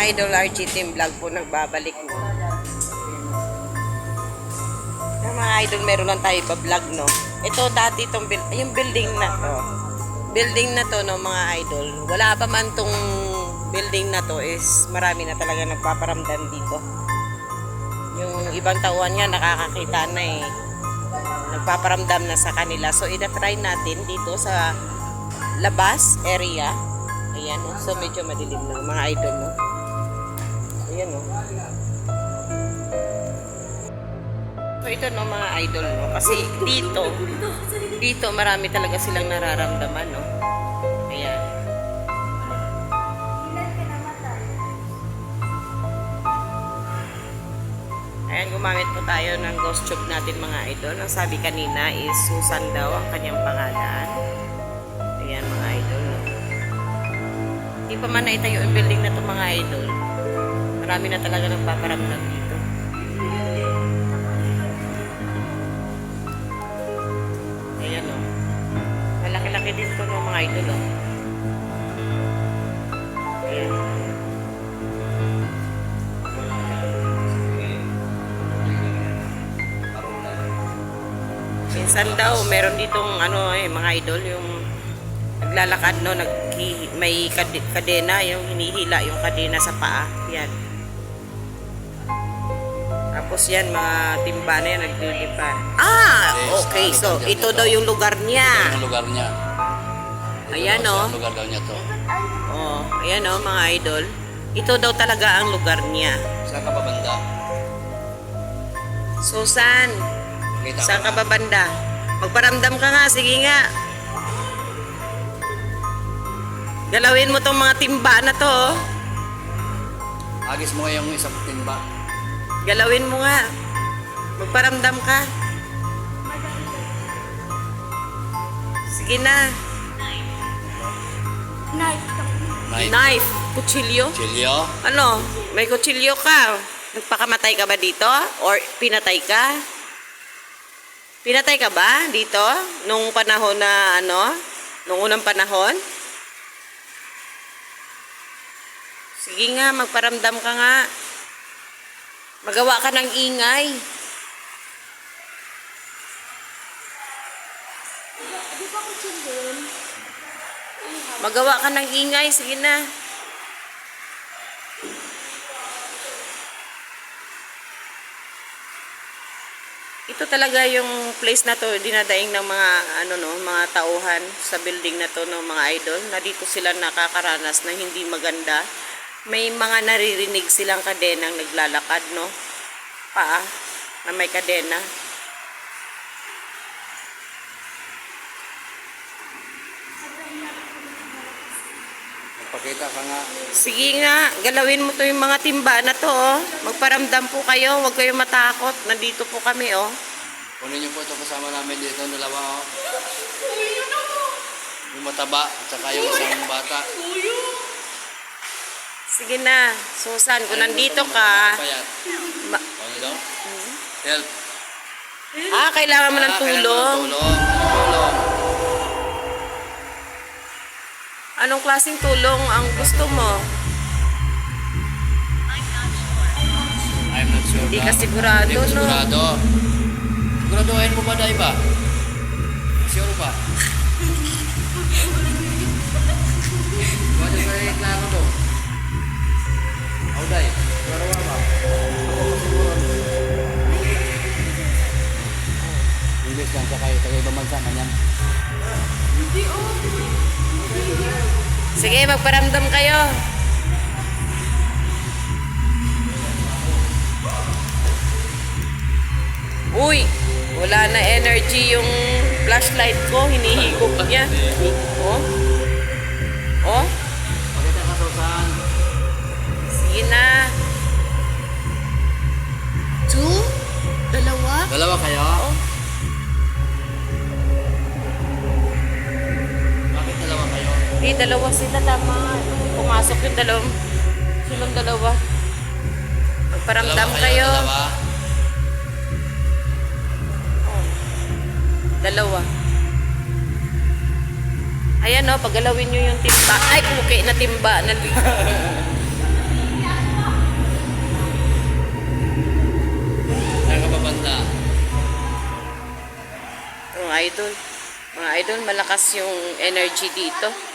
RG Team Vlog po nagbabalik mo. Yung mga idol, meron lang tayo pa-vlog, no? Ito dati itong yung building na to. Building na to, no, mga idol. Wala pa man tong building na to is marami na talaga nagpaparamdam dito. Yung ibang tauhan nga nakakakita na eh. Nagpaparamdam na sa kanila. So, ina-try natin dito sa labas area. Ayan, no? So, medyo madilim na mga idol, no? Ayan, no? So, ito, no, mga idol, no? Kasi dito, dito marami talaga silang nararamdaman, no? Ayan. Ayan, gumamit po tayo ng ghost tube natin mga idol. Ang sabi kanina is Susan daw ang kanyang pangalan. Ayan mga idol. no? Hindi pa man naitayo yung building na to mga idol. Marami na talaga nagpaparamdam dito. Ayan o. Malaki-laki din to ng mga idol o. Ayan. Minsan daw, meron ditong ano eh, mga idol, yung naglalakad no, nag may kad- kadena, yung hinihila yung kadena sa paa. Yan. Tapos yan, mga timba na yan, naglilipad. Ah, okay. So, ito daw yung lugar niya. Ang lugar niya. Ayan Ito daw o. siya, Lugar daw niya to. Oh, ayan o, mga idol. Ito daw talaga ang lugar niya. Saan ka pa banda? Susan, Kita saan ka ba banda? Magparamdam ka nga, sige nga. Galawin mo tong mga timba na to. oh. Agis mo ngayong isang timba. Galawin mo nga. Magparamdam ka. Sige na. Night. Knife. Kutsilyo. Chilyo. Ano? May kutsilyo ka. Nagpakamatay ka ba dito? Or pinatay ka? Pinatay ka ba dito? Nung panahon na ano? Nung unang panahon? Sige nga, magparamdam ka nga. Magawa ka ng ingay. Magawa ka ng ingay, sige na. Ito talaga yung place na to, dinadaing ng mga ano no, mga tauhan sa building na to no, mga idol. Na dito sila nakakaranas na hindi maganda. May mga naririnig silang kadenang naglalakad no. Paa na may kadena. Magpakita ka nga. Sige nga, galawin mo to yung mga timba na to oh. Magparamdam po kayo, huwag kayong matakot. Nandito po kami oh. Kunin niyo po ito kasama namin dito. Dalawa oh. Yung mataba at saka yung isang bata. Sige na, Susan, kung nandito ka, ma- Ano daw? Help. ah, kailangan mo ng Ah, kailangan tulong. ng tulong. Tulong. Anong klaseng tulong ang gusto mo? I'm not sure. Hindi na. ka sigurado, Hindi ko no? sigurado. Siguraduhin mo ba dahil ba? Sure ba? Wala sa klaro to. Auday, klaro ba. English lang sa kayo, taga ibang bansa man yan. Sige, magparamdam kayo. Uy, wala na energy yung flashlight ko. Hinihigop niya. Oh, Eh, dalawa sila tama. Pumasok yung dalawang silang dalawa. Magparamdam dalawa kayo. Dalawa. Oh. dalawa. Ayan o, oh, pagalawin nyo yung timba. Ay, okay na timba. Saan papunta? Mga idol. Mga idol, malakas yung energy dito.